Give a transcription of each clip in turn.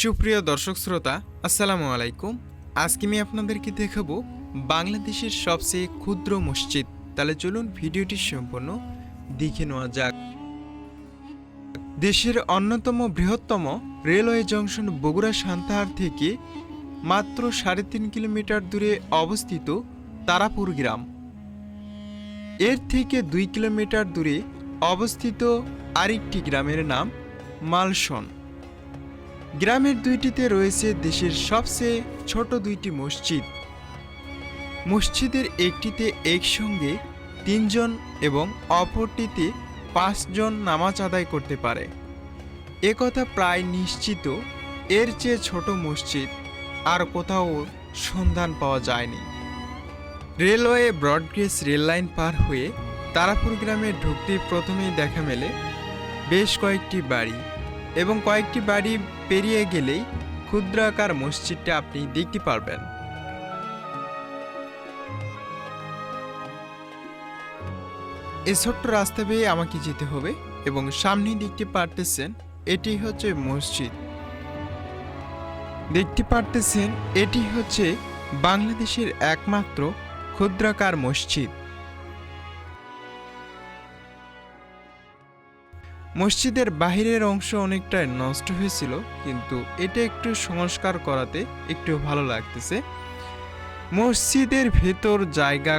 সুপ্রিয় দর্শক শ্রোতা, আসসালামু আলাইকুম। আজকে আমি আপনাদেরকে দেখাবো বাংলাদেশের সবচেয়ে ক্ষুদ্র মসজিদ। তাহলে চলুন ভিডিওটি সম্পূর্ণ দেখে নেওয়া যাক। দেশের অন্যতম বৃহত্তম রেলওয়ে জংশন বগুড়া সান্তাহার থেকে মাত্র সাড়ে তিন কিলোমিটার দূরে অবস্থিত তারাপুর গ্রাম। এর থেকে দুই কিলোমিটার দূরে অবস্থিত আরেকটি গ্রামের নাম মালসন। গ্রামের দুইটিতে রয়েছে দেশের সবচেয়ে ছোট দুইটি মসজিদ। মসজিদের একটিতে একসঙ্গে তিনজন এবং অপরটিতে পাঁচজন নামাজ আদায় করতে পারে। একথা প্রায় নিশ্চিত, এর চেয়ে ছোট মসজিদ আর কোথাও সন্ধান পাওয়া যায়নি। রেলওয়ে ব্রডগেজ রেললাইন পার হয়ে তারাপুর গ্রামে ঢুকতে প্রথমেই দেখা মেলে বেশ কয়েকটি বাড়ি। এবং কয়েকটি বাড়ি পেরিয়ে গেলেই ক্ষুদ্রাকার মসজিদটা আপনি দেখতে পারবেন। এই ছোট্ট রাস্তা বেয়ে আমাকে যেতে হবে এবং সামনে দেখতে পারতেছেন এটি হচ্ছে মসজিদ। দেখতে পারতেছেন এটি হচ্ছে বাংলাদেশের একমাত্র ক্ষুদ্রাকার মসজিদ। মসজিদের বাহিরের অংশ অনেকটাই নষ্ট হয়েছিল, কিন্তু এটা একটু সংস্কার করাতে একটু ভালো লাগতেছে। মসজিদের ভেতর জায়গা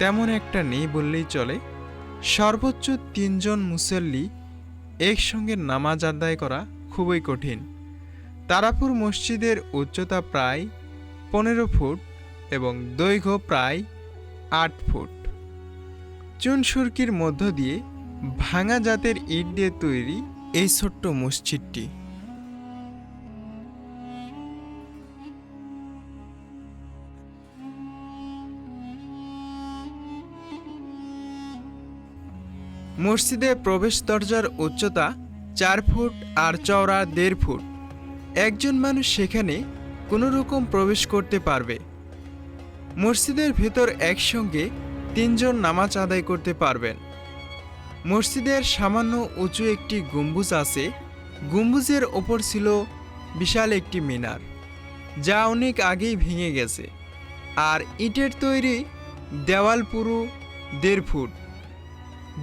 তেমন একটা নেই বললেই চলে। সর্বোচ্চ তিনজন মুসল্লি একসঙ্গে নামাজ আদায় করা খুবই কঠিন। তারাপুর মসজিদের উচ্চতা প্রায় পনেরো ফুট এবং দৈর্ঘ্য প্রায় আট ফুট। চুন সুরকির মধ্য দিয়ে ভাঙা জাতের ইট দিয়ে তৈরি এই ছোট্ট মসজিদটি। মসজিদে প্রবেশ দরজার উচ্চতা চার ফুট আর চওড়া দেড় ফুট। একজন মানুষ সেখানে কোনো রকম প্রবেশ করতে পারবে। মসজিদের ভেতর একসঙ্গে তিনজন নামাজ আদায় করতে পারবেন। মসজিদের সামান্য উঁচু একটি গম্বুজ আছে। গম্বুজের ওপর ছিল বিশাল একটি মিনার, যা অনেক আগেই ভেঙে গেছে। আর ইটের তৈরি দেওয়াল পুরু দেড় ফুট।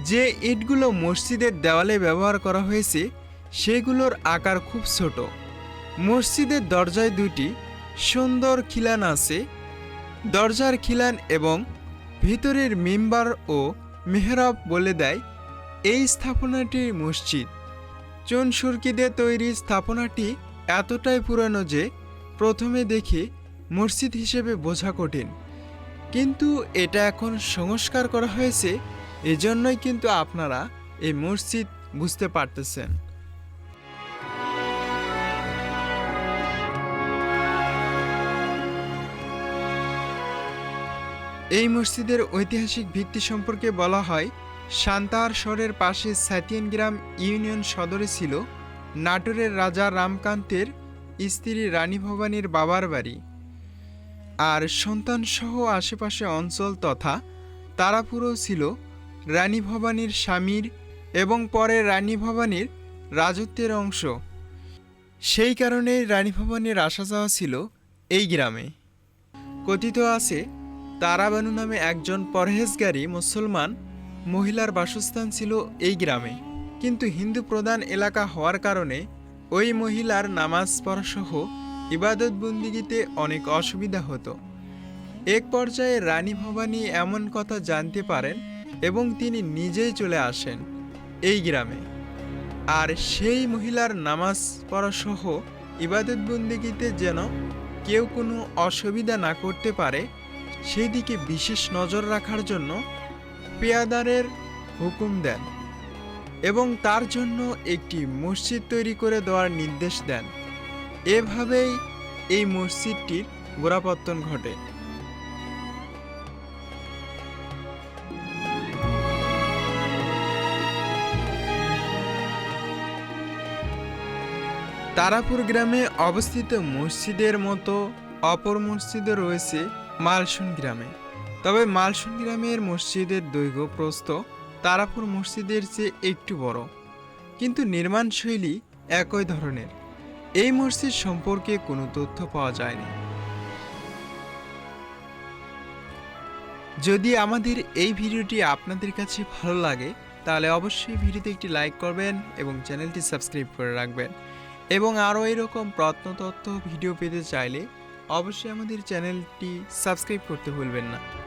যে ইটগুলো মসজিদের দেওয়ালে ব্যবহার করা হয়েছে, সেগুলোর আকার খুব ছোট। মসজিদের দরজায় দুটি সুন্দর খিলান আছে। দরজার খিলান এবং ভিতরের মেম্বার ও মেহরাব বলে দেয় এই স্থাপনাটি মসজিদ। চুন সুরকিদের তৈরি স্থাপনাটি এতটাই পুরানো যে প্রথমে দেখে মসজিদ হিসেবে বোঝা কঠিন। কিন্তু এটা এখন সংস্কার করা হয়েছে, এজন্যই কিন্তু আপনারা এই মসজিদ বুঝতে পারতেছেন। এই মসজিদের ঐতিহাসিক ভিত্তি সম্পর্কে বলা হয় সান্তাহার শহরের পাশে সাতিয়ান গ্রাম ইউনিয়ন সদরে ছিল নাটোরের রাজা রামকান্তের স্ত্রী রানী ভবানীর বাবার বাড়ি। আর সন্তানসহ আশেপাশে অঞ্চল তথা তারাপুরও ছিল রানী ভবানীর স্বামীর এবং পরে রানী ভবানীর রাজত্বের অংশ। সেই কারণেই রানী ভবানীর আসা যাওয়া ছিল এই গ্রামে। কথিত আছে, তারাবানু নামে একজন পরহেজগারী মুসলমান মহিলার বাসস্থান ছিল এই গ্রামে। কিন্তু হিন্দু প্রধান এলাকা হওয়ার কারণে ওই মহিলার নামাজ পড়াসহ ইবাদত বন্দিগিতে অনেক অসুবিধা হতো। এক পর্যায়ে রানী ভবানী এমন কথা জানতে পারেন এবং তিনি নিজেই চলে আসেন এই গ্রামে। আর সেই মহিলার নামাজ পড়াসহ ইবাদত বন্দিগিতে যেন কেউ কোনো অসুবিধা না করতে পারে সেই দিকে বিশেষ নজর রাখার জন্য পেয়াদারের হুকুম দেন এবং তার জন্য একটি মসজিদ তৈরি করে দেওয়ার নির্দেশ দেন। এভাবেই এই মসজিদটির গোড়াপত্তন ঘটে। তারাপুর গ্রামে অবস্থিত মসজিদের মতো অপর মসজিদও রয়েছে মালসুন গ্রামে। তবে মালসুন গ্রামের মসজিদের দৈর্ঘ্য প্রস্থ তারাপুর মসজিদের চেয়ে একটু বড়। কিন্তু নির্মাণশৈলী একই ধরনের। এই মসজিদ সম্পর্কে কোনো তথ্য পাওয়া যায়নি। যদি আমাদের এই ভিডিওটি আপনাদের কাছে ভালো লাগে, তাহলে অবশ্যই ভিডিওতে একটি লাইক করবেন এবং চ্যানেলটি সাবস্ক্রাইব করে রাখবেন। এবং আরও এরকম প্রত্নতত্ত্ব ভিডিও পেতে চাইলে অবশ্যই আমাদের চ্যানেলটি সাবস্ক্রাইব করতে ভুলবেন না।